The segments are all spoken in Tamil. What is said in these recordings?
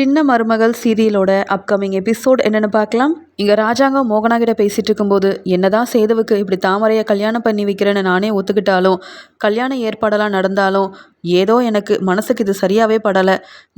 சின்ன மருமகள் சீரியலோட அப்கமிங் எபிசோட் என்னென்னு பார்க்கலாம். இங்கே ராஜாங்கம் மோகனா கிட்ட பேசிகிட்டு இருக்கும்போது என்னதான் சேதுவுக்கு இப்படி தாமரையை கல்யாணம் பண்ணி வைக்கிறேன்னு நானே ஒத்துக்கிட்டாலும் கல்யாண ஏற்பாடெல்லாம் நடந்தாலும் ஏதோ எனக்கு மனசுக்கு இது சரியாகவே படலை.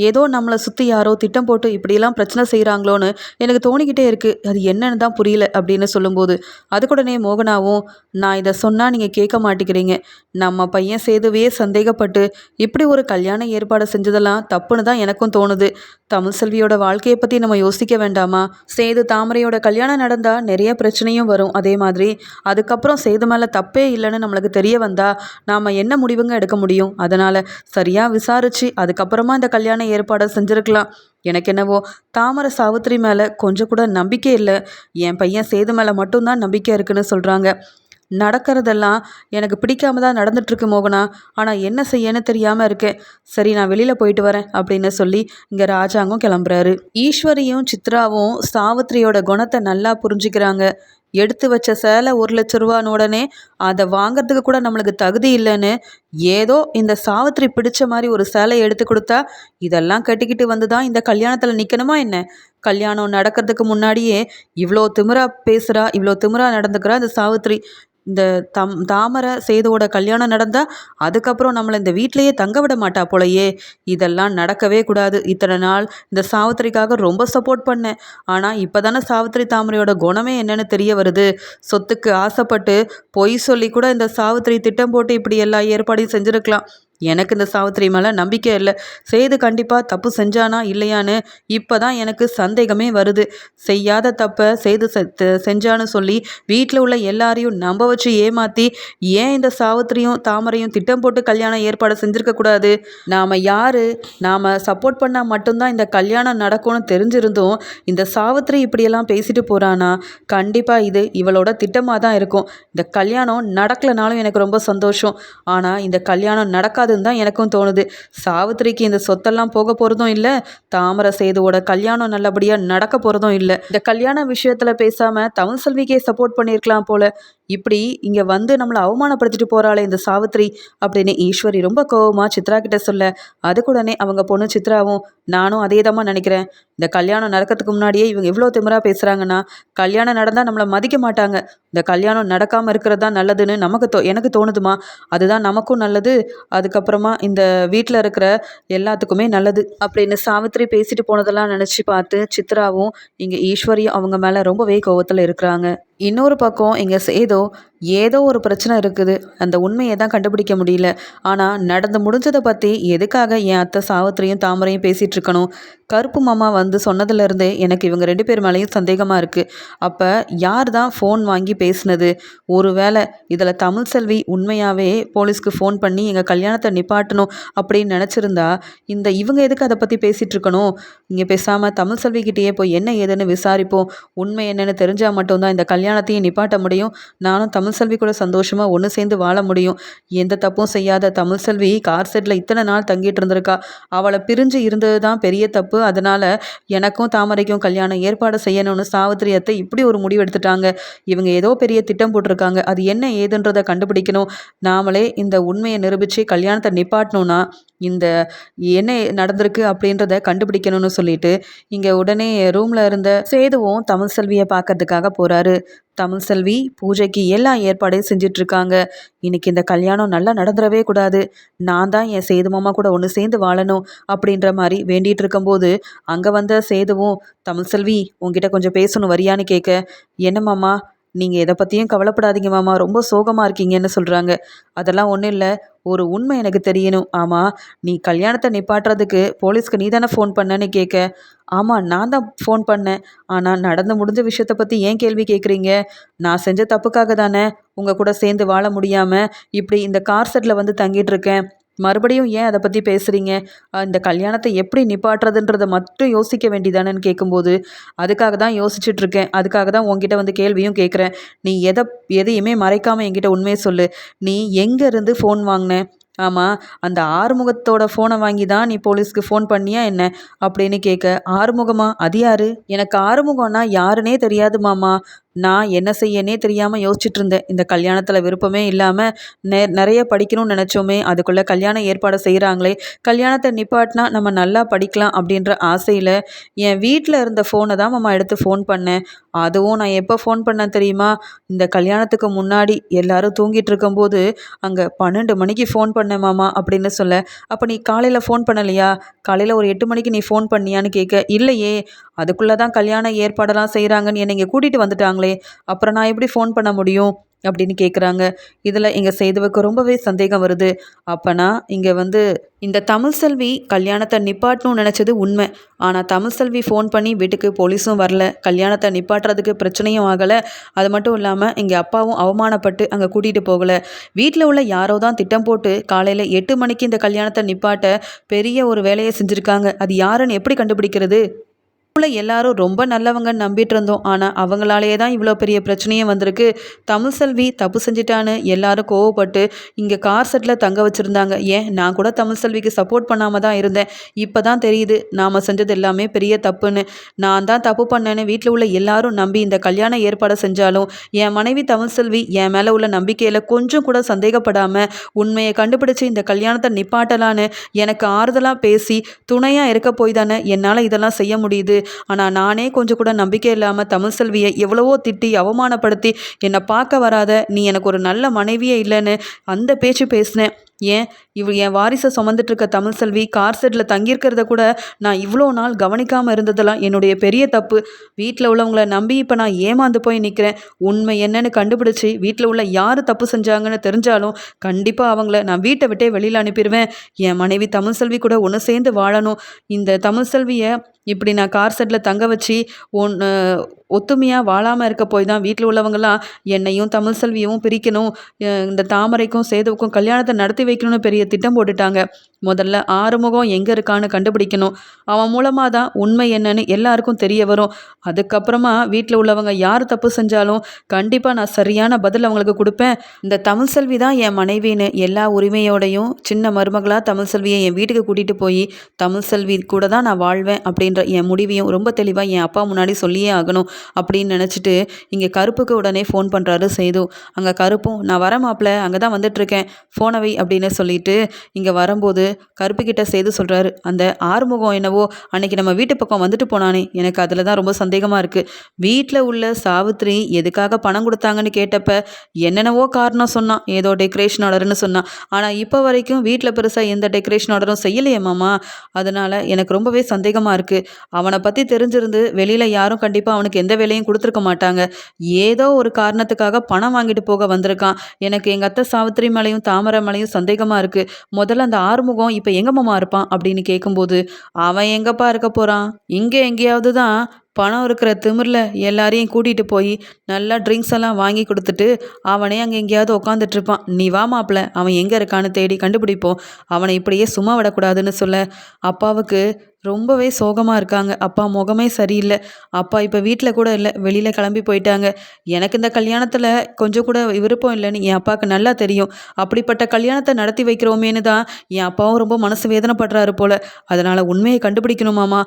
ஏதோ நம்மளை சுற்றி யாரோ திட்டம் போட்டு இப்படியெல்லாம் பிரச்சனை செய்கிறாங்களோன்னு எனக்கு தோணிக்கிட்டே இருக்குது அது என்னன்னு தான் புரியல அப்படின்னு சொல்லும்போது அதுக்குடனே மோகனாவும் நான் இதை சொன்னால் நீங்கள் கேட்க மாட்டேங்கிறீங்க. நம்ம பையன் சேதுவே சந்தேகப்பட்டு இப்படி ஒரு கல்யாண ஏற்பாடு செஞ்சதெல்லாம் தப்புன்னு தான் எனக்கும் தோணுது. தமிழ் செல்வியோட வாழ்க்கையை பற்றி நம்ம யோசிக்க வேண்டாமா? சேது தாமரையோட கல்யாணம் நடந்தால் நிறைய பிரச்சனையும் வரும் அதே மாதிரி. அதுக்கப்புறம் சேது மேலே தப்பே இல்லைன்னு நம்மளுக்கு தெரிய வந்தால் நாம் என்ன முடிவுங்க எடுக்க முடியும்? அதனால் சரியாக விசாரித்து அதுக்கப்புறமா இந்த கல்யாண ஏற்பாடை செஞ்சுருக்கலாம். எனக்கு என்னவோ தாமரை சாவித்திரி மேலே கொஞ்சம் கூட நம்பிக்கை இல்லை. என் பையன் சேது மேலே மட்டும்தான் நம்பிக்கை இருக்குன்னு சொல்கிறாங்க நடக்கிறதெல்லாம் எனக்கு பிடிக்காம தான் நடந்துட்டுருக்கு மோகனா. ஆனால் என்ன செய்யன்னு தெரியாமல் இருக்கேன் சரி நான் வெளியில் போயிட்டு வரேன் அப்படின்னு சொல்லி இங்கே ராஜாங்கும் கிளம்புறாரு. ஈஸ்வரியும் சித்ராவும் சாவித்திரியோட குணத்தை நல்லா புரிஞ்சுக்கிறாங்க. எடுத்து வச்ச சேலை ஒரு லட்ச ரூபான்னு உடனே அதை வாங்கிறதுக்கு கூட நம்மளுக்கு தகுதி இல்லைன்னு ஏதோ இந்த சாவித்திரி பிடிச்ச மாதிரி ஒரு சேலை எடுத்து கொடுத்தா இதெல்லாம் கட்டிக்கிட்டு வந்து தான் இந்த கல்யாணத்தில் நிற்கணுமா என்ன? கல்யாணம் நடக்கிறதுக்கு முன்னாடியே இவ்வளோ திமிரா பேசுகிறா இவ்வளோ திமிரா நடந்துக்கிறா இந்த சாவித்திரி. இந்த தம் தாமரை சேதோட கல்யாணம் நடந்தால் அதுக்கப்புறம் நம்மளை இந்த வீட்லேயே தங்க விட மாட்டா போலையே. இதெல்லாம் நடக்கவே கூடாது. இத்தனை நாள் இந்த சாவித்திரிக்காக ரொம்ப சப்போர்ட் பண்ணேன் ஆனால் இப்போ தானே சாவித்திரி தாமரையோட குணமே என்னென்னு தெரிய வருது. சொத்துக்கு ஆசைப்பட்டு பொய் சொல்லி கூட இந்த சாவித்திரி திட்டம் போட்டு இப்படி எல்லா ஏற்பாடையும் செஞ்சுருக்கலாம். எனக்கு இந்த சாவித்திரி மேலே நம்பிக்கை இல்லை. செய்து கண்டிப்பாக தப்பு செஞ்சானா இல்லையான்னு இப்போ தான் எனக்கு சந்தேகமே வருது. செய்யாத தப்பை செய்து செஞ்சான்னு சொல்லி வீட்டில் உள்ள எல்லாரையும் நம்ப வச்சு ஏமாற்றி ஏன் இந்த சாவித்திரியும் தாமரையும் திட்டம் போட்டு கல்யாணம் ஏற்பாடு செஞ்சுருக்கக்கூடாது நாம் யார்? நாம் சப்போர்ட் பண்ணால் மட்டும்தான் இந்த கல்யாணம் நடக்கும்னு தெரிஞ்சிருந்தோம் இந்த சாவித்திரி இப்படியெல்லாம் பேசிட்டு போகிறானா கண்டிப்பாக இது இவளோட திட்டமாக தான் இருக்கும். இந்த கல்யாணம் நடக்கலைனாலும் எனக்கு ரொம்ப சந்தோஷம். ஆனால் இந்த கல்யாணம் நடக்காது கூடாதுன்னு தான் எனக்கும் தோணுது. சாவித்திரிக்கு இந்த சொத்தெல்லாம் போக போகிறதும் இல்லை தாமரை சேதுவோட கல்யாணம் நல்லபடியாக நடக்க போகிறதும் இல்லை. இந்த கல்யாண விஷயத்தில் பேசாமல் தமிழ் செல்விக்கே சப்போர்ட் பண்ணியிருக்கலாம் போல. இப்படி இங்கே வந்து நம்மளை அவமானப்படுத்திட்டு போகிறாளே இந்த சாவித்ரி அப்படின்னு ஈஸ்வரி ரொம்ப கோவமாக சித்ரா கிட்ட சொல்ல அதுக்குடனே அவங்க பொண்ணு சித்ராவும் நானும் அதே தான் நினைக்கிறேன். இந்த கல்யாணம் நடக்கிறதுக்கு முன்னாடியே இவங்க இவ்வளோ திமிராக பேசுகிறாங்கன்னா கல்யாணம் நடந்தால் நம்மளை மதிக்க மாட்டாங்க. இந்த கல்யாணம் நடக்காமல் இருக்கிறது தான் நல்லதுன்னு நமக்கு தோ எனக்கு தோணுதுமா அதுதான் நமக்கும் நல்லது. அதுக்கப்புறமா இந்த வீட்டில் இருக்கிற எல்லாத்துக்குமே நல்லது. அப்படின்னு சாவித்ரி பேசிட்டு போனதெல்லாம் நினச்சி பார்த்து சித்ராவும் இங்கே ஈஸ்வரியும் அவங்க மேலே ரொம்பவே கோவத்தில் இருக்கிறாங்க. இன்னொரு பக்கம் இங்கே சேது ಇದು-- ஏதோ ஒரு பிரச்சனை இருக்குது. அந்த உண்மையை தான் கண்டுபிடிக்க முடியல. ஆனால் நடந்து முடிஞ்சதை பற்றி எதுக்காக என் அத்தை சாவத்திரையும் தாமரையும் பேசிகிட்டு இருக்கணும்? கருப்பு மாமா வந்து சொன்னதுலேருந்தே எனக்கு இவங்க ரெண்டு பேர் மேலேயும் சந்தேகமாக இருக்குது அப்போ யார் தான் ஃபோன் வாங்கி பேசினது? ஒரு வேளை இதில் தமிழ் செல்வி உண்மையாகவே போலீஸ்க்கு ஃபோன் பண்ணி எங்கள் கல்யாணத்தை நிப்பாட்டணும் அப்படின்னு நினச்சிருந்தா இந்த இவங்க எதுக்கு அதை பற்றி பேசிகிட்டு இருக்கணும்? இங்கே பேசாமல் தமிழ் செல்விக்கிட்டேயே போய் என்ன ஏதுன்னு விசாரிப்போம். உண்மை என்னென்னு தெரிஞ்சால் மட்டும்தான் இந்த கல்யாணத்தையும் நிப்பாட்ட முடியும். நானும் தமிழ் தமிழ் செல்வி கூட சந்தோஷமாக ஒன்று சேர்ந்து வாழ முடியும். எந்த தப்பும் செய்யாத தமிழ் செல்வி கார் செட்டில் இத்தனை நாள் தங்கிட்டு இருந்திருக்கா. அவளை பிரிஞ்சு இருந்தது தான் பெரிய தப்பு. அதனால் எனக்கும் தாமரைக்கும் கல்யாணம் ஏற்பாடு செய்யணும்னு சாவித்திரியத்தை இப்படி ஒரு முடிவு எடுத்துட்டாங்க. இவங்க ஏதோ பெரிய திட்டம் போட்டிருக்காங்க. அது என்ன ஏதுன்றதை கண்டுபிடிக்கணும். நாமளே இந்த உண்மையை நிரூபித்து கல்யாணத்தை நிப்பாட்டணும்னா இந்த என்ன நடந்திருக்கு அப்படின்றத கண்டுபிடிக்கணும்னு சொல்லிட்டு இங்கே உடனே ரூமில் இருந்த சேதுவும் தமிழ் செல்வியை பார்க்கறதுக்காக போகிறாரு தமிழ் செல்வி பூஜைக்கு எல்லா ஏற்பாடே செஞ்சிட்ருக்காங்க. இன்னைக்கு இந்த கல்யாணம் நல்லா நடந்துடவே கூடாது. நான் தான் என் சேது மாமா கூட ஒன்று சேர்ந்து வாழணும் அப்படின்ற மாதிரி வேண்டிகிட்டு இருக்கும்போது அங்கே வந்த சேதுவும் தமிழ் செல்வி உங்ககிட்ட கொஞ்சம் பேசணும் வரியான்னு கேட்க என்ன மாமா நீங்கள் எதை பற்றியும் கவலைப்படாதீங்க மாமா ரொம்ப சோகமாக இருக்கீங்கன்னு சொல்கிறாங்க அதெல்லாம் ஒன்றும் இல்லை ஒரு உண்மை எனக்கு தெரியணும். ஆமாம் நீ கல்யாணத்தை நிப்பாட்டுறதுக்கு போலீஸ்க்கு நீ தானே ஃபோன் பண்ணேன்னு கேட்க ஆமாம் நான் தான் ஃபோன் பண்ணேன். ஆனால் நடந்து முடிஞ்ச விஷயத்தை பற்றி ஏன் கேள்வி கேட்குறீங்க நான் செஞ்ச தப்புக்காக தானே உங்கள் கூட சேர்ந்து வாழ முடியாமல் இப்படி இந்த கார் செட்டில் வந்து தங்கிட்டு இருக்கேன்? மறுபடியும் ஏன் அதை பற்றி பேசுகிறீங்க இந்த கல்யாணத்தை எப்படி நிப்பாட்டுறதுன்றதை மட்டும் யோசிக்க வேண்டியதானேன்னு கேட்கும்போது அதுக்காக தான் யோசிச்சுட்ருக்கேன் அதுக்காக தான் உங்ககிட்ட வந்து கேள்வியும் கேட்குறேன் நீ எதை எதையுமே மறைக்காமல் என்கிட்ட உண்மையை சொல்லு. நீ எங்கேருந்து ஃபோன் வாங்கின? ஆமாம் அந்த ஆறுமுகத்தோட ஃபோனை வாங்கி தான் நீ போலீஸ்க்கு ஃபோன் பண்ணியா என்ன? அப்படின்னு கேட்க ஆறுமுகமா? அது யாரு? எனக்கு ஆறுமுகம்னா யாருன்னே தெரியாது மாமா. நான் என்ன செய்யனே தெரியாமல் யோசிச்சுட்டு இருந்தேன். இந்த கல்யாணத்தில் விருப்பமே இல்லாமல் நெ நிறைய படிக்கணும்னு நினச்சோமே அதுக்குள்ளே கல்யாணம் ஏற்பாடு செய்கிறாங்களே கல்யாணத்தை நிப்பாட்டினா நம்ம நல்லா படிக்கலாம் அப்படின்ற ஆசையில் என் வீட்டில் இருந்த ஃபோனை தான் மாமா எடுத்து ஃபோன் பண்ணேன். அதுவும் நான் எப்போ ஃபோன் பண்ணேன் தெரியுமா? இந்த கல்யாணத்துக்கு முன்னாடி எல்லாரும் தூங்கிட்டு இருக்கும்போது அங்கே பன்னெண்டு மணிக்கு ஃபோன் பண்ணேன் மாமா அப்படின்னு சொல்ல அப்போ நீ காலையில் ஃபோன் பண்ணலையா? காலையில் ஒரு எட்டு மணிக்கு நீ ஃபோன் பண்ணியான்னு கேட்க இல்லையே அதுக்குள்ளே தான் கல்யாண ஏற்பாடெல்லாம் செய்கிறாங்கன்னு என்னை இங்கே கூட்டிகிட்டு வந்துட்டாங்களே அப்புறம் நான் எப்படி ஃபோன் பண்ண முடியும் அப்படின்னு கேட்குறாங்க இதில் எங்கள் செய்தவுக்கு ரொம்பவே சந்தேகம் வருது. அப்போனா இங்கே வந்து இந்த தமிழ் செல்வி கல்யாணத்தை நிப்பாட்டணும்னு நினச்சது உண்மை. ஆனால் தமிழ் செல்வி ஃபோன் பண்ணி வீட்டுக்கு போலீஸும் வரல. கல்யாணத்தை நிப்பாட்டுறதுக்கு பிரச்சனையும் ஆகலை. அது மட்டும் இல்லாமல் இங்கே அப்பாவும் அவமானப்பட்டு அங்கே கூட்டிகிட்டு போகலை. வீட்டில் உள்ள யாரோ தான் திட்டம் போட்டு காலையில் எட்டு மணிக்கு இந்த கல்யாணத்தை நிப்பாட்ட பெரிய ஒரு வேலையை செஞ்சுருக்காங்க. அது யாருன்னு எப்படி கண்டுபிடிக்கிறது? உள்ள எல்லாரும் ரொம்ப நல்லவங்கன்னு நம்பிட்டு இருந்தோம். ஆனால் அவங்களாலேயே தான் இவ்வளோ பெரிய பிரச்சனையே வந்திருக்கு. தமிழ் செல்வி தப்பு செஞ்சிட்டான்னு எல்லாரும் கோவப்பட்டு இங்கே கார் செட்டில் தங்க வச்சுருந்தாங்க. ஏன்? நான் கூட தமிழ் செல்விக்கு சப்போர்ட் பண்ணாமல் தான் இருந்தேன். இப்போ தான் தெரியுது நாம் செஞ்சது எல்லாமே பெரிய தப்புன்னு. நான் தான் தப்பு பண்ணேன்னு வீட்டில் உள்ள எல்லாரும் நம்பி இந்த கல்யாண ஏற்பாடை செஞ்சாலும் என் மனைவி தமிழ் செல்வி என் மேலே உள்ள நம்பிக்கையில் கொஞ்சம் கூட சந்தேகப்படாமல் உண்மையை கண்டுபிடிச்சு இந்த கல்யாணத்தை நிப்பாட்டலான்னு எனக்கு ஆறுதலாக பேசி துணையாக இருக்க போய் தானே என்னால் இதெல்லாம் செய்ய முடியுது. ஆனால் நானே கொஞ்சம் கூட நம்பிக்கை இல்லாமல் தமிழ் செல்வியை எவ்வளவோ திட்டி அவமானப்படுத்தி என்னை பார்க்க வராத நீ எனக்கு ஒரு நல்ல மனைவியே இல்லைன்னு அந்த பேச்சு பேசினேன். ஏன்? இவ என் வாரிசை சுமந்துட்டு இருக்க தமிழ் செல்வி கார் செட்டில் தங்கியிருக்கிறத கூட நான் இவ்வளோ நாள் கவனிக்காமல் இருந்ததெல்லாம் என்னுடைய பெரிய தப்பு. வீட்டில் உள்ளவங்கள நம்பி இப்போ நான் ஏமாந்து போய் நிற்கிறேன் உண்மை என்னன்னு கண்டுபிடிச்சி வீட்டில் உள்ள யார் தப்பு செஞ்சாங்கன்னு தெரிஞ்சாலும் கண்டிப்பாக அவங்கள நான் வீட்டை விட்டே வெளியில் அனுப்பிடுவேன் என் மனைவி தமிழ் செல்வி கூட ஒன்று சேர்ந்து வாழணும். இந்த தமிழ் செல்வியை இப்படி நான் கார் செட்டில் தங்க வச்சு ஒன்று ஒத்துமையாக வாழாமல் இருக்க போய் தான் வீட்டில் உள்ளவங்களாம் என்னையும் தமிழ் செல்வியும் பிரிக்கணும். இந்த தாமரைக்கும் சேதுவுக்கும் கல்யாணத்தை நடத்தி வைக்கணும்னு பெரிய திட்டம் போட்டுட்டாங்க. முதல்ல ஆறுமுகம் எங்கே இருக்கான்னு கண்டுபிடிக்கணும். அவன் மூலமாக தான் உண்மை என்னன்னு எல்லாருக்கும் தெரிய வரும். அதுக்கப்புறமா வீட்டில் உள்ளவங்க யார் தப்பு செஞ்சாலும் கண்டிப்பாக நான் சரியான பதில் அவங்களுக்கு கொடுப்பேன். இந்த தமிழ் செல்வி தான் என் மனைவின்னு எல்லா உரிமையோடையும் சின்ன மருமகளாக தமிழ் செல்வியை என் வீட்டுக்கு கூட்டிகிட்டு போய் தமிழ் செல்வி கூட தான் நான் வாழ்வேன் அப்படின்ற என் முடிவையும் ரொம்ப தெளிவாக என் அப்பா முன்னாடி சொல்லியே ஆகணும் அப்படின்னு நினச்சிட்டு இங்கே கருப்புக்கு உடனே ஃபோன் பண்ணுறாரு செய்து அங்கே கருப்பும் நான் வர மாப்பிள்ள அங்கே தான் வந்துட்டுருக்கேன் ஃபோனை வை அப்படின்னு சொல்லிட்டு இங்கே வரும்போது கருப்புக்கிட்ட செய்து சொல்கிறாரு அந்த ஆறுமுகம் என்னவோ அன்னைக்கு நம்ம வீட்டு பக்கம் வந்துட்டு போனானே எனக்கு அதில் தான் ரொம்ப சந்தேகமாக இருக்குது வீட்டில் உள்ள சாவித்ரி எதுக்காக பணம் கொடுத்தாங்கன்னு கேட்டப்ப என்னென்னவோ காரணம் சொன்னான் ஏதோ டெக்கரேஷன் ஆர்டர்னு சொன்னான் ஆனால் இப்போ வரைக்கும் வீட்டில் பெருசாக எந்த டெக்கரேஷன் ஆர்டரும் செய்யலையே மாமா. அதனால் எனக்கு ரொம்பவே சந்தேகமாக இருக்குது அவனை பற்றி தெரிஞ்சிருந்து வெளியில் யாரும் கண்டிப்பாக அவனுக்கு எந்த வேலையும் கொடுத்துருக்க மாட்டாங்க. ஏதோ ஒரு காரணத்துக்காக பணம் வாங்கிட்டு போக வந்திருக்கான். எனக்கு எங்கள் அத்தை சாவித்திரி மலையும் தாமரை மலையும் சந்தேகமாக இருக்குது முதல்ல அந்த ஆறுமுகம் இப்போ எங்கே மாமா இருப்பான்? அப்படின்னு கேட்கும்போது அவன் எங்கப்பா இருக்க போகிறான் இங்கே எங்கேயாவது தான் பணம் இருக்கிற திமிரில் எல்லாரையும் கூட்டிகிட்டு போய் நல்லா ட்ரிங்க்ஸ் எல்லாம் வாங்கி கொடுத்துட்டு அவனே அங்கே எங்கேயாவது உட்காந்துட்ருப்பான் நீ வா மாப்பிள்ள அவன் எங்கே இருக்கான்னு தேடி கண்டுபிடிப்போம். அவனை இப்படியே சும்மா விடக்கூடாதுன்னு சொல்ல அப்பாவுக்கு ரொம்பவே சோகமாக இருக்காங்க. அப்பா முகமே சரியில்லை. அப்பா இப்போ வீட்டில் கூட இல்லை. வெளியில் கிளம்பி போயிட்டாங்க. எனக்கு இந்த கல்யாணத்தில் கொஞ்சம் கூட விருப்பம் இல்லைன்னு என் அப்பாவுக்கு நல்லா தெரியும். அப்படிப்பட்ட கல்யாணத்தை நடத்தி வைக்கிறோமேனு தான் என் அப்பாவும் ரொம்ப மனசு வேதனைப்படுறாரு போல். அதனால் உண்மையை கண்டுபிடிக்கணுமாமா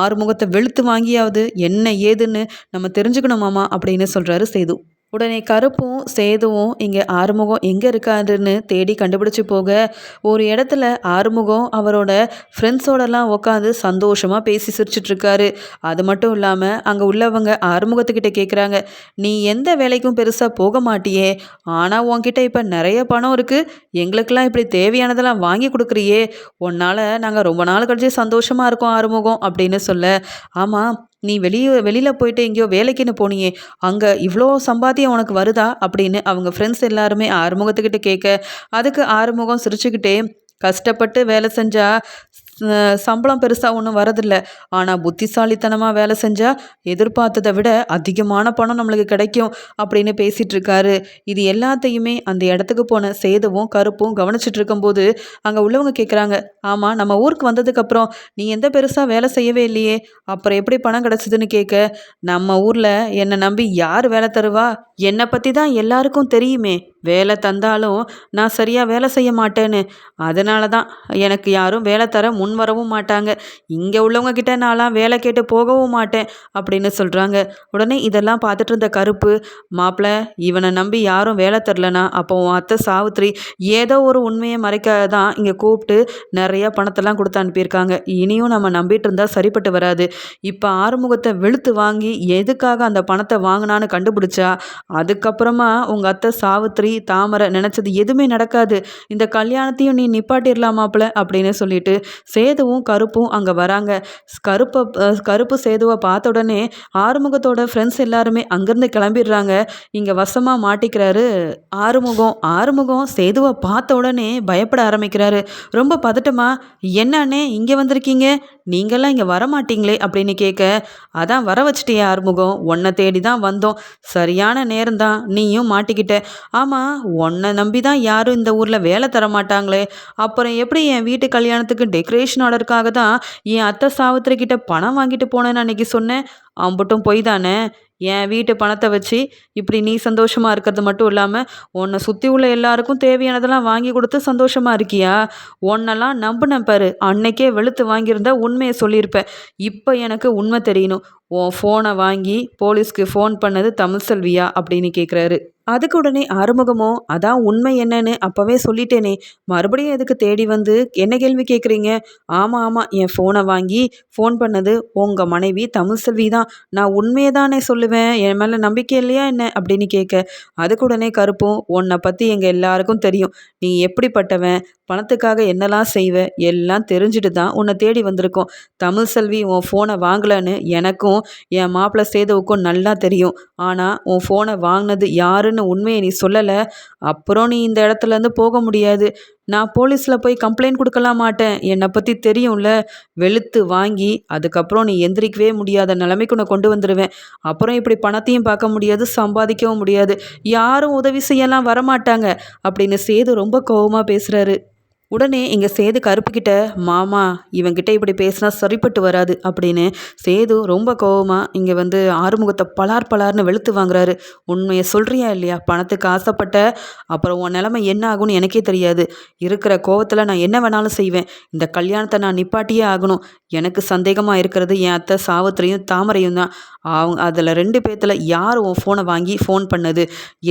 ஆறுமுகத்தை வெளுத்து வாங்கியாவது என்ன ஏதுன்னு நம்ம தெரிஞ்சுக்கணுமாமா அப்படின்னு சொல்கிறாரு சேது. உடனே கருப்பும் சேதுவும் இங்கே ஆறுமுகம் எங்கே இருக்காருன்னு தேடி கண்டுபிடிச்சி போக ஒரு இடத்துல ஆறுமுகம் அவரோட ஃப்ரெண்ட்ஸோடலாம் உட்காந்து சந்தோஷமாக பேசி சிரிச்சிட்ருக்காரு. அது மட்டும் இல்லாமல் அங்கே உள்ளவங்க ஆறுமுகத்துக்கிட்ட கேட்குறாங்க நீ எந்த வேலைக்கும் பெருசாக போக மாட்டியே ஆனால் உன்கிட்ட இப்போ நிறைய பணம் இருக்குது எங்களுக்கெல்லாம் இப்படி தேவையானதெல்லாம் வாங்கி கொடுக்குறியே உன்னால் நாங்கள் ரொம்ப நாள் கழிச்சு சந்தோஷமாக இருக்கோம் ஆறுமுகம் அப்படின்னு சொல்ல ஆமாம் நீ வெளியே வெளியில் போயிட்டு எங்கேயோ வேலைக்குன்னு போனியே அங்கே இவ்வளோ சம்பாத்தியம் உனக்கு வருதா? அப்படின்னு அவங்க ஃப்ரெண்ட்ஸ் எல்லாருமே ஆறுமுகத்துக்கிட்ட கேட்க அதுக்கு ஆறுமுகம் சிரிச்சுக்கிட்டே கஷ்டப்பட்டு வேலை செஞ்சால் சம்பளம் பெருசாக ஒன்றும் வரதில்ல. ஆனால் புத்திசாலித்தனமாக வேலை செஞ்சால் எதிர்பார்த்ததை விட அதிகமான பணம் நம்மளுக்கு கிடைக்கும் அப்படின்னு பேசிகிட்டு இருக்காரு இது எல்லாத்தையுமே அந்த இடத்துக்கு போன சேதுவும் கருப்பும் கவனிச்சிட்டு இருக்கும்போது அங்கே உள்ளவங்க கேட்குறாங்க ஆமாம் நம்ம ஊருக்கு வந்ததுக்கப்புறம் நீ எந்த பெருசாக வேலை செய்யவே இல்லையே. அப்புறம் எப்படி பணம் கிடச்சிதுன்னு கேட்க நம்ம ஊரில் என்னை நம்பி யார் வேலை தருவா? என்னை பற்றி தான் எல்லாருக்கும் தெரியுமே. வேலை தந்தாலும் நான் சரியாக வேலை செய்ய மாட்டேன்னு. அதனால தான் எனக்கு யாரும் வேலை தர முன் வரவும் மாட்டாங்க. இங்கே உள்ளவங்க கிட்ட நான்லாம் வேலை கேட்டு போகவும் மாட்டேன் அப்படின்னு சொல்கிறாங்க உடனே இதெல்லாம் பார்த்துட்டு இருந்த கருப்பு மாப்பிள்ள இவனை நம்பி யாரும் வேலை தரலனா? அப்போ உன் அத்தை சாவித்ரி ஏதோ ஒரு உண்மையை மறைக்க தான் இங்கே கூப்பிட்டு நிறைய பணத்தெல்லாம் கொடுத்து அனுப்பியிருக்காங்க. இனியும் நம்ம நம்பிட்டு இருந்தால் சரிப்பட்டு வராது. இப்போ ஆறுமுகத்தை வெளுத்து வாங்கி எதுக்காக அந்த பணத்தை வாங்கினான்னு கண்டுபிடிச்சா அதுக்கப்புறமா உங்கள் அத்தை சாவித்ரி தாமரை நினச்சது எதுவுமே நடக்காது. இந்த கல்யாணத்தையும் நீ நிப்பாட்டிடலாமாப்ல? அப்படின்னு சொல்லிட்டு சேதுவும் கருப்பும் அங்கே வராங்க. கருப்பை கருப்பு சேதுவை பார்த்த உடனே ஆறுமுகத்தோட ஃப்ரெண்ட்ஸ் எல்லாருமே அங்கேருந்து கிளம்பிடுறாங்க. இங்கே வசமாக மாட்டிக்கிறாரு ஆறுமுகம். ஆறுமுகம் சேதுவை பார்த்த உடனே பயப்பட ஆரம்பிக்கிறாரு. ரொம்ப பதட்டமா என்னன்னே இங்கே வந்திருக்கீங்க? நீங்கள்லாம் இங்கே வரமாட்டீங்களே? அப்படின்னு கேட்க அதான் வர வச்சிட்டியே ஆறுமுகம். உன்னை தேடி தான் வந்தோம். சரியான நேரம்தான். நீயும் மாட்டிக்கிட்ட. ஆமாம் உன்னை நம்பி தான் யாரும் இந்த ஊரில் வேலை தர மாட்டாங்களே. அப்புறம் எப்படி என் வீட்டு கல்யாணத்துக்கு டெக்கரேஷன் ஆர்டருக்காக தான் என் அத்தை சாவித்திரி கிட்ட பணம் வாங்கிட்டு போனேன்னு அன்னைக்கு சொன்னேன். அம்பட்டும் போய் தானே. என் வீட்டு பணத்தை வச்சு இப்படி நீ சந்தோஷமாக இருக்கிறது மட்டும் இல்லாமல் உன்னை சுற்றி உள்ள எல்லாருக்கும் தேவையானதெல்லாம் வாங்கி கொடுத்து சந்தோஷமாக இருக்கியா? உன்னெல்லாம் நம்பினேன் பாரு. அன்னைக்கே வெளுத்து வாங்கியிருந்தா உண்மையை சொல்லியிருப்பேன். இப்போ எனக்கு உண்மை தெரியணும். உன் ஃபோனை வாங்கி போலீஸ்க்கு ஃபோன் பண்ணது தமிழ் செல்வியா அப்படின்னு கேட்குறாரு அதுக்கு உடனே ஆறுமுகமோ அதான் உண்மை என்னன்னு அப்போவே சொல்லிட்டேனே மறுபடியும் எதுக்கு தேடி வந்து என்ன கேள்வி கேட்குறீங்க ஆமாம் ஆமாம் என் ஃபோனை வாங்கி ஃபோன் பண்ணது உங்கள் மனைவி தமிழ் செல்வி தான் நான் உண்மையை தானே சொல்லுவேன் என் மேலே நம்பிக்கை இல்லையா என்ன? அப்படின்னு கேட்க அதுக்கு உடனே கருப்பும் உன்னை பற்றி எங்கள் எல்லாருக்கும் தெரியும். நீ எப்படிப்பட்டவன் பணத்துக்காக என்னெல்லாம் செய்வ எல்லாம் தெரிஞ்சுட்டு தான் உன்னை தேடி வந்திருக்கோம். தமிழ் செல்வி உன் ஃபோனை வாங்கலன்னு எனக்கும் என் மாப்பிள்ளை சேதுவுக்கும் நல்லா தெரியும். ஆனால் உன் ஃபோனை வாங்கினது யாருன்னு உண்மையை நீ சொல்லலை. அப்புறம் நீ இந்த இடத்துலேருந்து போக முடியாது. நான் போலீஸில் போய் கம்ப்ளைண்ட் கொடுக்கலாம் மாட்டேன். என்னை பற்றி தெரியும்ல. வெளுத்து வாங்கி அதுக்கப்புறம் நீ எந்திரிக்கவே முடியாத நிலைமைக்கு உன்னை கொண்டு வந்துடுவேன் அப்புறம் இப்படி பணத்தையும் பார்க்க முடியாது சம்பாதிக்கவும் முடியாது. யாரும் உதவி செய்யலாம் வரமாட்டாங்க. அப்படின்னு சேது ரொம்ப கோபமாக பேசுகிறாரு உடனே இங்கே சேது கருப்புக்கிட்ட மாமா இவங்கிட்ட இப்படி பேசினா சரிப்பட்டு வராது அப்படின்னு சேது ரொம்ப கோவமாக இங்கே வந்து ஆறுமுகத்தை பலார் பலார்னு வெளுத்து வாங்குறாரு. உண்மையை சொல்கிறியா இல்லையா? பணத்துக்கு ஆசைப்பட்ட அப்புறம் உன் நிலமை என்ன ஆகும்னு எனக்கே தெரியாது. இருக்கிற கோவத்தில் நான் என்ன வேணாலும் செய்வேன். இந்த கல்யாணத்தை நான் நிப்பாட்டியே ஆகணும். எனக்கு சந்தேகமாக இருக்கிறது என் அத்தை சாவத்திரையும் தாமரையும் தான். அவங்க அதில் ரெண்டு பேர்த்தில் யார் உன் ஃபோனை வாங்கி ஃபோன் பண்ணது?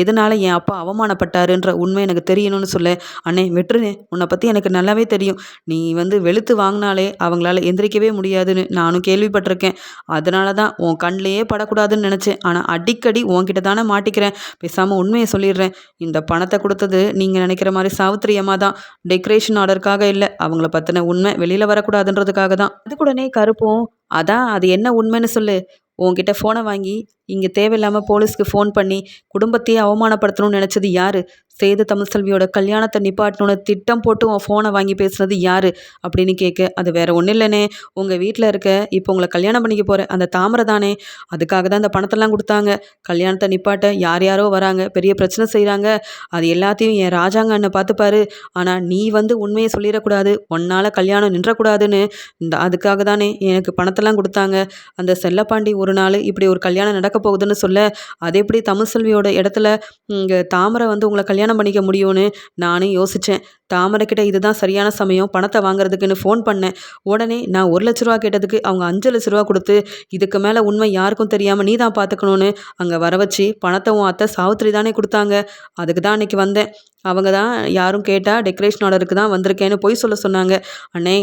எதனால் என் அப்பா அவமானப்பட்டாருன்ற உண்மை எனக்கு தெரியணும்னு சொல்ல அண்ணே வெட்டுருனே உன்னை பற்றி எனக்கு நல்லாவே தெரியும். நீ வந்து வெளுத்து வாங்கினாலே அவங்களால எந்திரிக்கவே முடியாதுன்னு நானும் கேள்விப்பட்டிருக்கேன். அதனால தான் உன் கண்ணிலேயே படக்கூடாதுன்னு நினச்சேன். ஆனால் அடிக்கடி உன்கிட்ட தானே மாட்டிக்கிறேன். பேசாமல் உண்மையை சொல்லிடுறேன். இந்த பணத்தை கொடுத்தது நீங்கள் நினைக்கிற மாதிரி சாவித்திரி அம்மா தான். டெக்கரேஷன் ஆர்டருக்காக இல்லை. அவங்கள பற்றின உண்மை வெளியில் வரக்கூடாதுன்றதுக்காக தான். அதுக்குடனே கருப்பும் அதான் அது என்ன உண்மைன்னு சொல்லு. உன்கிட்ட ஃபோனை வாங்கி இங்கே தேவையில்லாமல் போலீஸ்க்கு ஃபோன் பண்ணி குடும்பத்தையே அவமானப்படுத்தணும்னு நினச்சது யார்? சேது தமிழ்செல்வியோட கல்யாணத்தை நிப்பாட்டணும்னு திட்டம் போட்டு உன் ஃபோனை வாங்கி பேசுனது யார்? அப்படின்னு கேட்க அது வேற ஒன்றும் இல்லைனே உங்கள் வீட்டில் இருக்க இப்போ உங்களை கல்யாணம் பண்ணிக்க போகிற அந்த தாமரை தானே? அதுக்காக தான் அந்த பணத்தெல்லாம் கொடுத்தாங்க. கல்யாணத்தை நிப்பாட்ட யார் யாரோ வராங்க. பெரிய பிரச்சனை செய்கிறாங்க அது எல்லாத்தையும் என் ராஜாங்க அண்ணன் பார்த்துப்பாரு. ஆனால் நீ வந்து உண்மையை சொல்லிடக்கூடாது. உன்னால் கல்யாணம் நின்றக்கூடாதுன்னு. இந்த அதுக்காக தானே எனக்கு பணத்தெல்லாம் கொடுத்தாங்க. அந்த செல்லப்பாண்டி ஒரு நாள் இப்படி ஒரு கல்யாணம் நடக்க போகுதுன்னு சொல்ல அது எப்படி தமிழ் செல்வியோட இடத்துல இங்கே தாமரை வந்து உங்களை கல்யாணம் கல்யாணம் பண்ணிக்க முடியும்னு நானும் யோசித்தேன் தாமரைக்கிட்ட இதுதான் சரியான சமயம். பணத்தை வாங்குறதுக்குன்னு ஃபோன் பண்ணேன். உடனே நான் ஒரு லட்ச ரூபா கேட்டதுக்கு அவங்க அஞ்சு லட்ச ரூபா கொடுத்து இதுக்கு மேலே உண்மை யாருக்கும் தெரியாமல் நீ தான் பார்த்துக்கணுன்னு அங்கே வர வச்சு பணத்தை உன் அத்தை சாவித்திரி தானே கொடுத்தாங்க. அதுக்கு தான் அன்றைக்கி வந்தேன். அவங்க தான் யாரும் கேட்டால் டெக்கரேஷன் ஆர்டருக்கு தான் வந்திருக்கேன்னு பொய் சொல்ல சொன்னாங்க. அண்ணே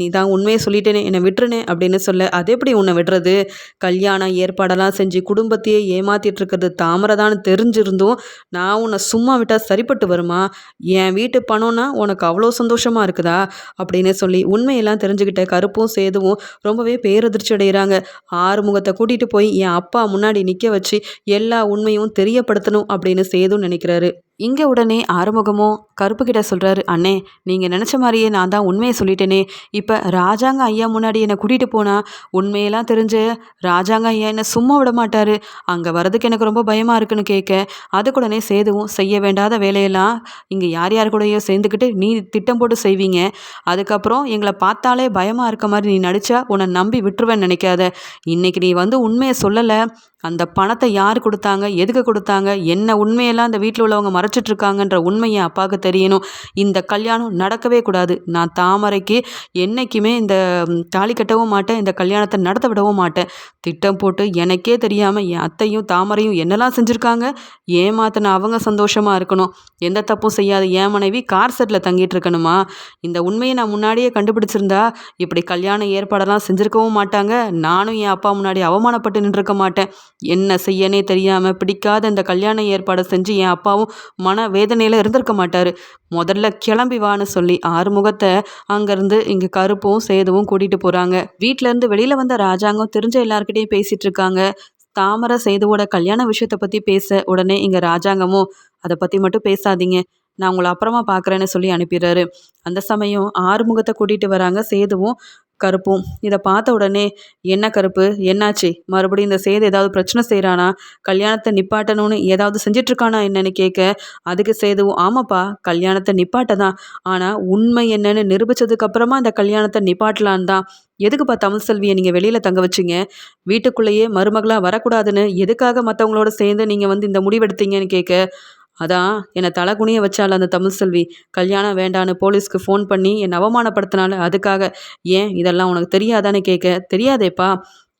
நீ தான் உண்மையை சொல்லிட்டேனே என்னை விட்டுருனே அப்படின்னு சொல்ல அது எப்படி உன்னை விடுறது? கல்யாணம் ஏற்பாடெல்லாம் செஞ்சு குடும்பத்தையே ஏமாத்திட்டு இருக்கிறது தாமரை தெரிஞ்சிருந்தும் நான் உன்னை சும்மா விட்டால் சரிப்பட்டு வருமா? என் வீட்டு பணம்னா உனக்கு அவ்வளோ சந்தோஷமாக இருக்குதா? அப்படின்னு சொல்லி உண்மையெல்லாம் தெரிஞ்சுக்கிட்ட கருப்பும் சேதுவும் ரொம்பவே பேரதிர்ச்சி அடைகிறாங்க ஆறுமுகத்தை கூட்டிகிட்டு போய் என் அப்பா முன்னாடி நிற்க வச்சு எல்லா உண்மையும் தெரியப்படுத்தணும் அப்படின்னு சேதும் நினைக்கிறாரு. இங்கே உடனே ஆறுமுகமும் கருப்புக்கிட்ட சொல்கிறாரு அண்ணே நீங்கள் நினச்ச மாதிரியே நான் தான் உண்மையை சொல்லிட்டேனே. இப்போ ராஜாங்க ஐயா முன்னாடி என்னை கூட்டிகிட்டு போனால் உண்மையெல்லாம் தெரிஞ்சு ராஜாங்க ஐயா என்னை சும்மா விட மாட்டார். அங்கே வரதுக்கு எனக்கு ரொம்ப பயமாக இருக்குன்னு கேட்க அதுக்குடனே சேதுவும் செய்ய வேண்டாத வேலையெல்லாம் இங்கே யார் யார் கூடயோ சேர்ந்துக்கிட்டு நீ திட்டம் போட்டு செய்வீங்க. அதுக்கப்புறம் எங்களை பார்த்தாலே பயமாக இருக்க மாதிரி நீ நடித்தா உன்னை நம்பி விட்டுருவேன்னு நினைக்காத. இன்றைக்கி நீ வந்து உண்மையை சொல்லலை அந்த பணத்தை யார் கொடுத்தாங்க எதுக்கு கொடுத்தாங்க என்ன உண்மையெல்லாம் அந்த வீட்டில் உள்ளவங்க மறைச்சிட்டு இருக்காங்கன்ற உண்மையை அப்பாவுக்கு தெரியணும். இந்த கல்யாணம் நடக்கவே கூடாது. நான் தாமரைக்கு என்றைக்குமே இந்த தாலி கட்டவும் மாட்டேன் இந்த கல்யாணத்தை நடத்த விடவும் மாட்டேன். திட்டம் போட்டு எனக்கே தெரியாமல் என் அத்தையும் தாமரையும் என்னெல்லாம் செஞ்சுருக்காங்க? ஏமாத்தின அவங்க சந்தோஷமாக இருக்கணும். எந்த தப்பும் செய்யாத என் மனைவி கார் செட்டில் தங்கிட்டு இருக்கணுமா இந்த உண்மையை நான் முன்னாடியே கண்டுபிடிச்சிருந்தா இப்படி கல்யாண ஏற்பாடெல்லாம் செஞ்சுருக்கவும் மாட்டாங்க. நானும் என் அப்பா முன்னாடி அவமானப்பட்டு நின்றுருக்க மாட்டேன். என்ன செய்யனே தெரியாமல் பிடிக்காத இந்த கல்யாண ஏற்பாடை செஞ்சு என் அப்பாவும் மன வேதனையில் இருந்திருக்க மாட்டார். முதல்ல கிளம்பி வான்னு சொல்லி ஆறுமுகத்தை அங்கேருந்து இங்கே கருப்பும் சேதுவும் கூட்டிகிட்டு போகிறாங்க வீட்டிலேருந்து வெளியில் வந்த ராஜாங்கம் தெரிஞ்ச எல்லாருக்கிட்டையும் பேசிகிட்டு இருக்காங்க. தாமரை சேதுவோட கல்யாண விஷயத்தை பற்றி பேச உடனே இங்கே ராஜாங்கமும் அதை பற்றி மட்டும் பேசாதீங்க. நான் உங்களை அப்புறமா பார்க்குறேன்னு சொல்லி அனுப்பிடுறாரு. அந்த சமயம் ஆறுமுகத்தை கூட்டிகிட்டு வராங்க சேதுவும் கருப்பும். இதை பார்த்த உடனே என்ன கருப்பு? என்னாச்சு? மறுபடியும் இந்த சேது ஏதாவது பிரச்சனை செய்கிறானா கல்யாணத்தை நிப்பாட்டணும்னு ஏதாவது செஞ்சிட்ருக்கானா என்னன்னு கேட்க அதுக்கு சேதுவும் ஆமாப்பா கல்யாணத்தை நிப்பாட்ட தான் ஆனால் உண்மை என்னன்னு நிரூபித்ததுக்கப்புறமா இந்த அந்த கல்யாணத்தை நிப்பாட்டலான் தான். எதுக்குப்பா தமிழ் செல்வியை நீங்கள் வெளியில் தங்க வச்சிங்க? வீட்டுக்குள்ளேயே மருமகளாக வரக்கூடாதுன்னு எதுக்காக மற்றவங்களோட சேர்ந்து நீங்கள் வந்து இந்த முடிவெடுத்தீங்கன்னு கேட்க அதான் என்னை தலை குனிய வச்சால அந்த தமிழ் செல்வி. கல்யாணம் வேண்டான்னு போலீஸ்க்கு ஃபோன் பண்ணி என்னை அவமானப்படுத்தினால அதுக்காக ஏன் இதெல்லாம் உனக்கு தெரியாதான்னு கேட்க தெரியாதேப்பா.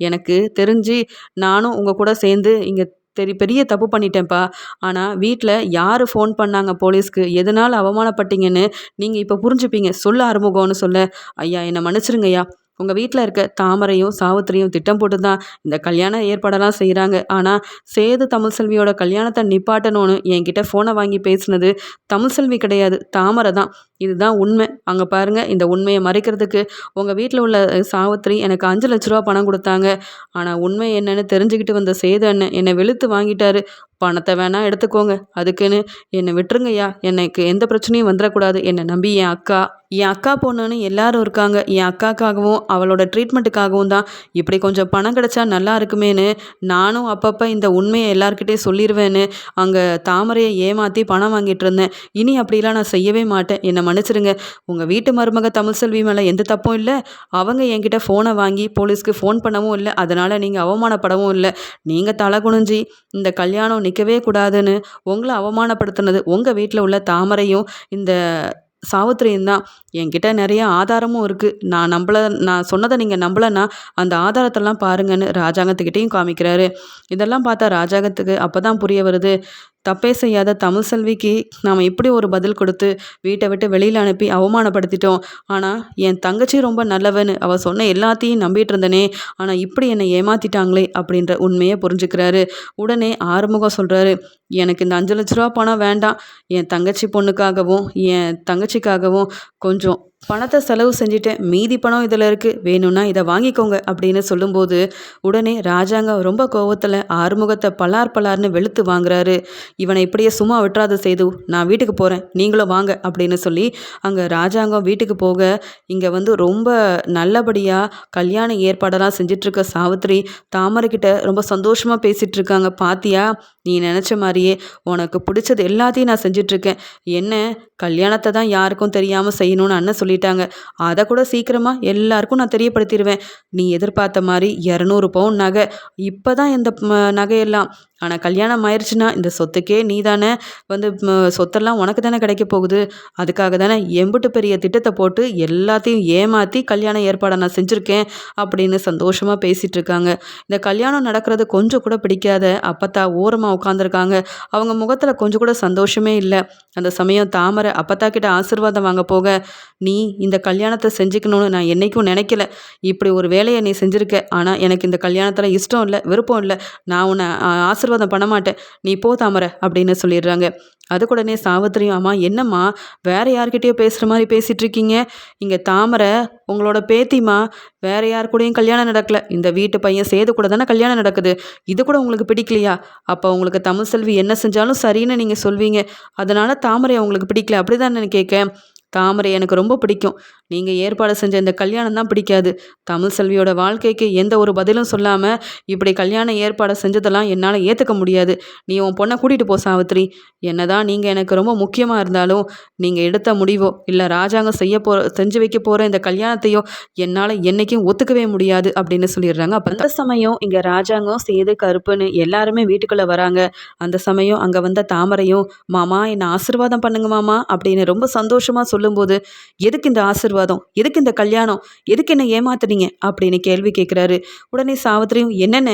எனக்கு தெரிஞ்சு நானும் உங்கள் கூட சேர்ந்து இங்கே தெரி பெரிய தப்பு பண்ணிட்டேன்ப்பா. ஆனால் வீட்டில் யார் ஃபோன் பண்ணாங்க போலீஸ்க்கு? எதனால் அவமானப்பட்டீங்கன்னு நீங்கள் இப்போ புரிஞ்சுப்பீங்க. சொல்ல ஆறுமுகம்னு சொல்ல. ஐயா என்னை மன்னிச்சிருங்கய்யா. உங்கள் வீட்டில் இருக்க தாமரையும் சாவித்திரியும் திட்டம் போட்டு தான் இந்த கல்யாண ஏற்பாடெல்லாம் செய்கிறாங்க ஆனால் சேது தமிழ்செல்வியோட கல்யாணத்தை நிப்பாட்டணும்னு என்கிட்ட ஃபோனை வாங்கி பேசுனது தமிழ்செல்வி கிடையாது. தாமரை தான். இதுதான் உண்மை. அங்கே பாருங்கள் இந்த உண்மையை மறைக்கிறதுக்கு உங்கள் வீட்டில் உள்ள சாவித்திரி எனக்கு அஞ்சு லட்ச ரூபா பணம் கொடுத்தாங்க. ஆனால் உண்மை என்னன்னு தெரிஞ்சுக்கிட்டு வந்த சேது அண்ணன் என்னை வெளுத்து வாங்கிட்டாரு. பணத்தை வேணா எடுத்துக்கோங்க. அதுக்குன்னு என்னை விட்டுருங்கய்யா. எனக்கு எந்த பிரச்சனையும் வந்துடக்கூடாது என்னை நம்பி என் அக்கா என் அக்கா பொண்ணுன்னு எல்லாரும் இருக்காங்க. என் அக்காக்காகவும் அவளோட ட்ரீட்மெண்ட்டுக்காகவும் தான். இப்படி கொஞ்சம் பணம் கிடைச்சா நல்லா இருக்குமேன்னு நானும் அப்பப்போ இந்த உண்மையை எல்லாருக்கிட்டே சொல்லிடுவேன்னு அங்கே தாமரையை ஏமாற்றி பணம் வாங்கிட்டு இருந்தேன். இனி அப்படிலாம் நான் செய்யவே மாட்டேன். என்னை மன்னிச்சிருங்க. உங்கள் வீட்டு மருமக தமிழ்செல்வி மேலே எந்த தப்பும் இல்லை. அவங்க என்கிட்ட ஃபோனை வாங்கி போலீஸ்க்கு ஃபோன் பண்ணவும் இல்லை. அதனால் நீங்கள் அவமானப்படவும் இல்லை. நீங்கள் தலை குனிஞ்சி இந்த கல்யாணம் நிற்கவே கூடாதுன்னு உங்களை அவமானப்படுத்தினது உங்கள் வீட்டில் உள்ள தாமரையும் இந்த சாவித்திரியும் தான். என்கிட்ட நிறைய ஆதாரமும் இருக்குது நான் நம்பளை நான் சொன்னதை நீங்கள் நம்பலைன்னா அந்த ஆதாரத்தெல்லாம் பாருங்கன்னு ராஜாங்கத்துக்கிட்டேயும் காமிக்கிறாரு. இதெல்லாம் பார்த்தா ராஜாங்கத்துக்கு அப்போ தான் புரிய வருது. தப்பே செய்யாத தமிழ் செல்விக்கு நாம் இப்படி ஒரு பதில் கொடுத்து வீட்டை விட்டு வெளியில் அனுப்பி அவமானப்படுத்திட்டோம். ஆனால் என் தங்கச்சி ரொம்ப நல்லவன்னு அவள் சொன்ன எல்லாத்தையும் நம்பிட்டு இருந்தனே. ஆனால் இப்படி என்னை ஏமாத்திட்டாங்களே அப்படின்ற உண்மையை புரிஞ்சுக்கிறாரு. உடனே ஆறுமுகம் சொல்கிறாரு எனக்கு இந்த அஞ்சு லட்ச ரூபா பணம் வேண்டாம். என் தங்கச்சி பொண்ணுக்காகவும் என் தங்கச்சிக்காகவும் கொஞ்சம் பணத்தை செலவு செஞ்சுட்டேன் மீதி பணம் இதில் இருக்குது வேணும்னா இதை வாங்கிக்கோங்க அப்படின்னு சொல்லும்போது உடனே ராஜாங்கம் ரொம்ப கோவத்தில் ஆறுமுகத்தை பலார் பலார்னு வெளுத்து வாங்குறாரு. இவனை இப்படியே சும்மா விட்டுறாத செய்து நான் வீட்டுக்கு போகிறேன் நீங்களும் வாங்க அப்படின்னு சொல்லி அங்கே ராஜாங்கம் வீட்டுக்கு போக இங்கே வந்து ரொம்ப நல்லபடியாக கல்யாண ஏற்பாடெல்லாம் செஞ்சிட்ருக்க சாவித்திரி தாமரைக்கிட்ட ரொம்ப சந்தோஷமாக பேசிகிட்டு இருக்காங்க பாத்தியா நீ நினச்ச மாதிரியே உனக்கு பிடிச்சது எல்லாத்தையும் நான் செஞ்சிட்ருக்கேன். என்ன கல்யாணத்தை தான் யாருக்கும் தெரியாமல் செய்யணும்னு அண்ணன் சொல்லி சொல்லிட்டாங்க. அதை கூட சீக்கிரமாக எல்லாருக்கும் நான் தெரியப்படுத்திடுவேன் நீ எதிர்பார்த்த மாதிரி இரநூறு பவுன் நகை. இப்போ தான் இந்த நகையெல்லாம் ஆனால் கல்யாணம் ஆயிடுச்சுன்னா இந்த சொத்துக்கே நீ தானே வந்து சொத்தெல்லாம் உனக்கு தானே கிடைக்க போகுது? அதுக்காக தானே எம்புட்டு பெரிய திட்டத்தை போட்டு எல்லாத்தையும் ஏமாற்றி கல்யாண ஏற்பாடை நான் செஞ்சுருக்கேன் அப்படின்னு சந்தோஷமாக பேசிகிட்டு இருக்காங்க. இந்த கல்யாணம் நடக்கிறது கொஞ்சம் கூட பிடிக்காத அப்பத்தா ஓரமாக உட்காந்துருக்காங்க அவங்க முகத்தில் கொஞ்சம் கூட சந்தோஷமே இல்லை. அந்த சமயம் தாமரை அப்பத்தா கிட்ட ஆசீர்வாதம் வாங்க போக நீ இந்த கல்யாணத்தை செஞ்சுக்கணும்னு நான் என்றைக்கும் நினைக்கல. இப்படி ஒரு வேலையை நீ செஞ்சுருக்க. ஆனால் எனக்கு இந்த கல்யாணத்தில் இஷ்டம் இல்லை விருப்பம் இல்லை. நான் உன்னை ஆசை ஆசீர்வாதம் பண்ண மாட்டேன் நீ போ தாமரை அப்படின்னு சொல்லிடுறாங்க. அதுக்கூடனே சாவித்திரியும் அம்மா என்னம்மா? வேற யார்கிட்டயோ பேசுகிற மாதிரி பேசிகிட்டு இருக்கீங்க? இங்கே தாமரை உங்களோட பேத்திம்மா வேற யார் கூடயும் கல்யாணம் நடக்கல. இந்த வீட்டு பையன் சேது கூட தானே கல்யாணம் நடக்குது. இது கூட உங்களுக்கு பிடிக்கலையா? அப்போ உங்களுக்கு தமிழ் செல்வி என்ன செஞ்சாலும் சரின்னு நீங்கள் சொல்வீங்க. அதனால தாமரை உங்களுக்கு பிடிக்கல. அப்படி தான் கேட்க? தாமரை எனக்கு ரொம்ப பிடிக்கும். நீங்கள் ஏற்பாடு செஞ்ச இந்த கல்யாணம் தான் பிடிக்காது. தமிழ் செல்வியோட வாழ்க்கைக்கு எந்த ஒரு பதிலும் சொல்லாமல் இப்படி கல்யாணம் ஏற்பாடு செஞ்சதெல்லாம் என்னால் ஏற்றுக்க முடியாது. நீ உன் பொண்ணை கூட்டிகிட்டு போ சாவித்ரி. என்னதான் நீங்கள் எனக்கு ரொம்ப முக்கியமாக இருந்தாலும் நீங்கள் எடுத்த முடிவோ இல்லை ராஜாங்கம் செய்ய போ செஞ்சு வைக்க போகிற இந்த கல்யாணத்தையோ என்னால் என்றைக்கும் ஒத்துக்கவே முடியாது அப்படின்னு சொல்லிடுறாங்க. அப்போ அந்த சமயம் இங்கே ராஜாங்கம் சேது கருப்புன்னு எல்லாருமே வீட்டுக்குள்ளே வராங்க. அந்த சமயம் அங்கே வந்த தாமரையும் மாமா என்னை ஆசிர்வாதம் பண்ணுங்க மாமா அப்படின்னு ரொம்ப சந்தோஷமாக சொல்லும்போது எதுக்கு இந்த ஆசிர்வாதம் ஆசீர்வாதம். எதுக்கு இந்த கல்யாணம்? எதுக்கு என்ன ஏமாத்துனீங்க? அப்படின்னு கேள்வி கேட்குறாரு உடனே சாவித்திரியும் என்னென்ன?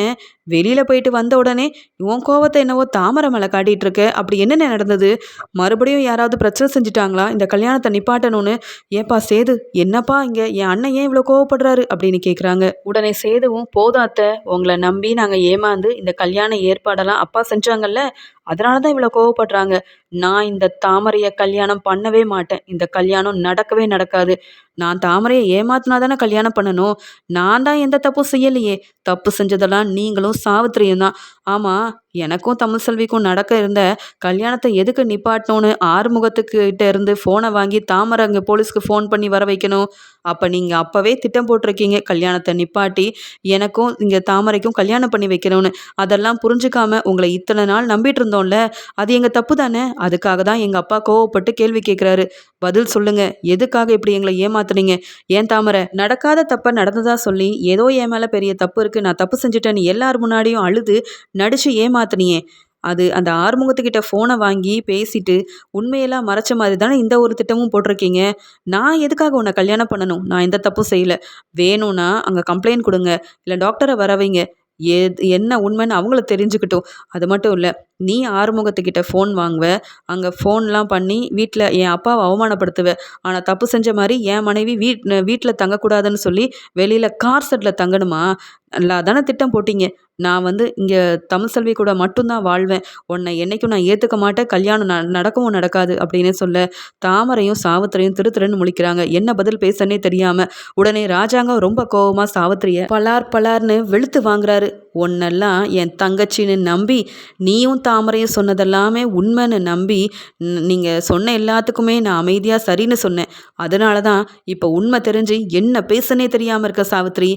வெளியில் போயிட்டு வந்த உடனே உன் கோவத்தை என்னவோ தாமரை மேலே காட்டிகிட்டு இருக்க. அப்படி என்னென்ன நடந்தது? மறுபடியும் யாராவது பிரச்சனை செஞ்சுட்டாங்களா? இந்த கல்யாணத்தை நிப்பாட்டணும்னு. ஏப்பா சேது என்னப்பா இங்கே? என் அண்ணன் ஏன் இவ்வளோ கோவப்படுறாரு? அப்படின்னு கேட்குறாங்க உடனே சேதுவும் போதாத்த உங்களை நம்பி நாங்கள் ஏமாந்து இந்த கல்யாண ஏற்பாடெல்லாம் அப்பா செஞ்சாங்கல்ல. அதனால தான் இவ்வளோ கோவப்படுறாங்க. நான் இந்த தாமரையை கல்யாணம் பண்ணவே மாட்டேன். இந்த கல்யாணம் நடக்கவே நடக்காது. நான் தாமரையை ஏமாத்தினா தானே கல்யாணம் பண்ணணும்? நான் தான் எந்த தப்பும் செய்யலையே. தப்பு செஞ்சதெல்லாம் நீங்களும் சாவித்திரியும் தான் ஆமாம் எனக்கும் தமிழ் செல்விக்கும் நடக்க இருந்த கல்யாணத்தை எதுக்கு நிப்பாட்டணும்னு ஆறுமுகத்துக்கிட்ட இருந்து ஃபோனை வாங்கி தாமரை அங்கே போலீஸ்க்கு ஃபோன் பண்ணி வர வைக்கணும். அப்போ நீங்கள் அப்போவே திட்டம் போட்டிருக்கீங்க. கல்யாணத்தை நிப்பாட்டி எனக்கும் இங்கே தாமரைக்கும் கல்யாணம் பண்ணி வைக்கணும்னு. அதெல்லாம் புரிஞ்சுக்காம உங்களை இத்தனை நாள் நம்பிட்டு இருந்தோம்ல அது எங்கள் தப்பு தானே? அதுக்காக தான் எங்கள் அப்பா கோவப்பட்டு கேள்வி கேட்குறாரு பதில் சொல்லுங்கள் எதுக்காக இப்படி எங்களை ஏமாத்துனீங்க? ஏன் தாமரை நடக்காத தப்பை நடந்ததாக சொல்லி ஏதோ என் மேலே பெரிய தப்பு இருக்குது நான் தப்பு செஞ்சுட்டேன்னு எல்லார் முன்னாடியும் அழுது நடிச்சு ஏமாத்தினியே. அது அந்த ஆறுமுகத்துக்கிட்ட ஃபோனை வாங்கி பேசிட்டு உண்மையெல்லாம் மறைச்ச மாதிரி தானே இந்த ஒரு திட்டமும் போட்டிருக்கீங்க. நான் எதுக்காக உன்னை கல்யாணம் பண்ணணும்? நான் எந்த தப்பும் செய்யலை. வேணும்னா அங்கே கம்ப்ளைண்ட் கொடுங்க. இல்லை டாக்டரை வர வைங்க. என்ன உண்மைன்னு அவங்கள தெரிஞ்சுக்கிட்டோம். அது மட்டும் இல்லை நீ ஆறுமுகத்துக்கிட்ட ஃபோன் வாங்குவ. அங்கே ஃபோன்லாம் பண்ணி வீட்டில் என் அப்பாவை அவமானப்படுத்துவ. ஆனால் தப்பு செஞ்ச மாதிரி என் மனைவி வீட் வீட்டில் தங்கக்கூடாதுன்னு சொல்லி வெளியில் கார் செட்டில் தங்கணுமா? நல்லா தானே திட்டம் போட்டீங்க. நான் வந்து இங்கே தமிழ் செல்வி கூட மட்டும்தான் வாழ்வேன். உன்னை என்றைக்கும் நான் ஏற்றுக்க மாட்டேன். கல்யாணம் ந நடக்கவும் நடக்காது அப்படின்னு சொல்ல தாமரையும் சாவித்திரையும் திரு திருன்னு முழிக்கிறாங்க. என்ன பதில் பேசன்னே தெரியாமல் உடனே ராஜாங்கம் ரொம்ப கோபமாக சாவித்திரியை பலார் பலார்னு வெளுத்து வாங்குறாரு. உன்னெல்லாம் என் தங்கச்சின்னு நம்பி நீயும் தாமரையும் சொன்னதெல்லாமே உண்மைன்னு நம்பி நீங்கள் சொன்ன எல்லாத்துக்குமே நான் அமைதியாக சரின்னு சொன்னேன். அதனால தான் இப்போ உண்மை தெரிஞ்சு என்ன பேசுனே தெரியாமல் இருக்க சாவித்ரி.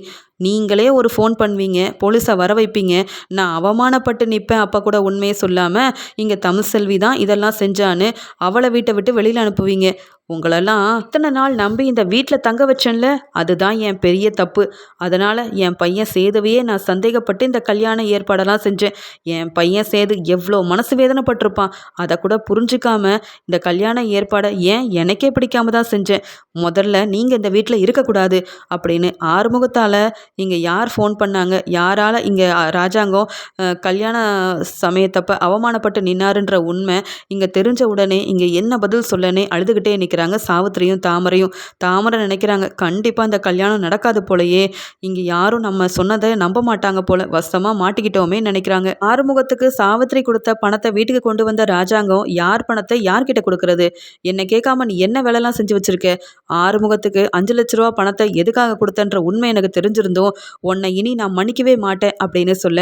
நீங்களே ஒரு ஃபோன் பண்ணுவீங்க போலீஸை வர வைப்பீங்க. நான் அவமானப்பட்டு நிற்பேன் அப்போ கூட உண்மையை சொல்லாமல் இங்கே தமிழ் செல்வி தான் இதெல்லாம் செஞ்சான்னு அவளை வீட்டை விட்டு வெளியில் அனுப்புவீங்க. உங்களெல்லாம் இத்தனை நாள் நம்பி இந்த வீட்டில் தங்க வச்சேன்ல அதுதான் என் பெரிய தப்பு. அதனால் என் பையன் சேதுவையே நான் சந்தேகப்பட்டு இந்த கல்யாண ஏற்பாடெல்லாம் செஞ்சேன். என் பையன் சேது எவ்வளோ மனசு வேதனைப்பட்டிருப்பான். அதை கூட புரிஞ்சுக்காம இந்த கல்யாண ஏற்பாடை ஏன் எனக்கே பிடிக்காம தான் செஞ்சேன். முதல்ல நீங்கள் இந்த வீட்டில் இருக்கக்கூடாது அப்படின்னு ஆறுமுகத்தால் இங்கே யார் ஃபோன் பண்ணாங்க? யாரால் இங்கே ராஜாங்கம் கல்யாண சமயத்தப்ப அவமானப்பட்டு நின்னாருன்ற உண்மை இங்கே தெரிஞ்ச உடனே இங்கே என்ன பதில் சொல்லனே அழுதுகிட்டே நிற்க நினைக்கிறாங்க. சாவித்திரியும் தாமரையும் தாமரை நினைக்கிறாங்க. கண்டிப்பாக இந்த கல்யாணம் நடக்காது போலயே. இங்கே யாரும் நம்ம சொன்னதை நம்ப மாட்டாங்க போல. வசமாக மாட்டிக்கிட்டோமே நினைக்கிறாங்க. ஆறுமுகத்துக்கு சாவித்திரி கொடுத்த பணத்தை வீட்டுக்கு கொண்டு வந்த ராஜாங்கம் யார் பணத்தை யார்கிட்ட கொடுக்கறது? என்னை கேட்காம நீ என்ன வேலைலாம் செஞ்சு வச்சிருக்க? ஆறுமுகத்துக்கு அஞ்சு லட்ச ரூபா பணத்தை எதுக்காக கொடுத்தன்ற உண்மை எனக்கு தெரிஞ்சிருந்தோம். உன்னை இனி நான் மன்னிக்கவே மாட்டேன் அப்படின்னு சொல்ல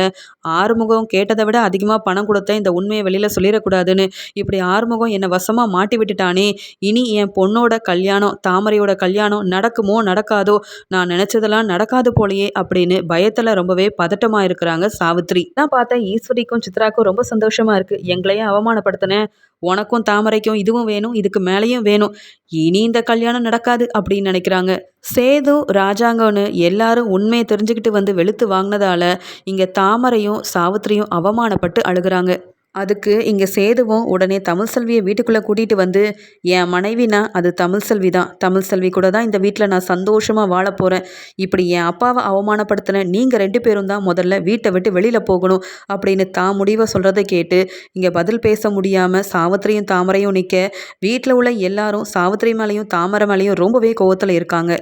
ஆறுமுகம் கேட்டதை விட அதிகமாக பணம் கொடுத்த இந்த உண்மையை வெளியில் சொல்லிடக்கூடாதுன்னு. இப்படி ஆறுமுகம் என்னை வசமாக மாட்டி விட்டுட்டானே. இனி என் என் பொண்ணோட கல்யாணம் தாமரையோட கல்யாணம் நடக்குமோ நடக்காதோ நான் நினச்சதெல்லாம் நடக்காது போலையே அப்படின்னு பயத்தில் ரொம்பவே பதட்டமாக இருக்கிறாங்க சாவித்ரி. நான் பார்த்தேன் ஈஸ்வரிக்கும் சித்ராக்கும் ரொம்ப சந்தோஷமாக இருக்குது எங்களையும் அவமானப்படுத்தினேன். உனக்கும் தாமரைக்கும் இதுவும் வேணும் இதுக்கு மேலேயும் வேணும். இனி இந்த கல்யாணம் நடக்காது அப்படின்னு நினைக்கிறாங்க. சேது ராஜாங்கன்னு எல்லாரும் உண்மையை தெரிஞ்சுக்கிட்டு வந்து வெளுத்து வாங்கினதால இங்கே தாமரையும் சாவித்திரியும் அவமானப்பட்டு அழுகிறாங்க. அதுக்கு இங்கே சேதுவும் உடனே தமிழ் செல்வியை வீட்டுக்குள்ளே கூட்டிகிட்டு வந்து என் மனைவினா அது தமிழ் செல்வி தான். தமிழ் செல்வி கூட தான் இந்த வீட்டில் நான் சந்தோஷமாக வாழ போகிறேன் இப்படி என் அப்பாவை அவமானப்படுத்தின நீங்கள் ரெண்டு பேரும் தான் முதல்ல வீட்டை விட்டு வெளியில் போகணும் அப்படின்னு தான் முடிவை சொல்கிறத கேட்டு இங்கே பதில் பேச முடியாமல் சாவித்திரியும் தாமரையும் நிற்க வீட்டில் உள்ள எல்லாரும் சாவித்திரி மேலேயும் தாமரை மேலேயும் ரொம்பவே கோவத்தில் இருக்காங்க.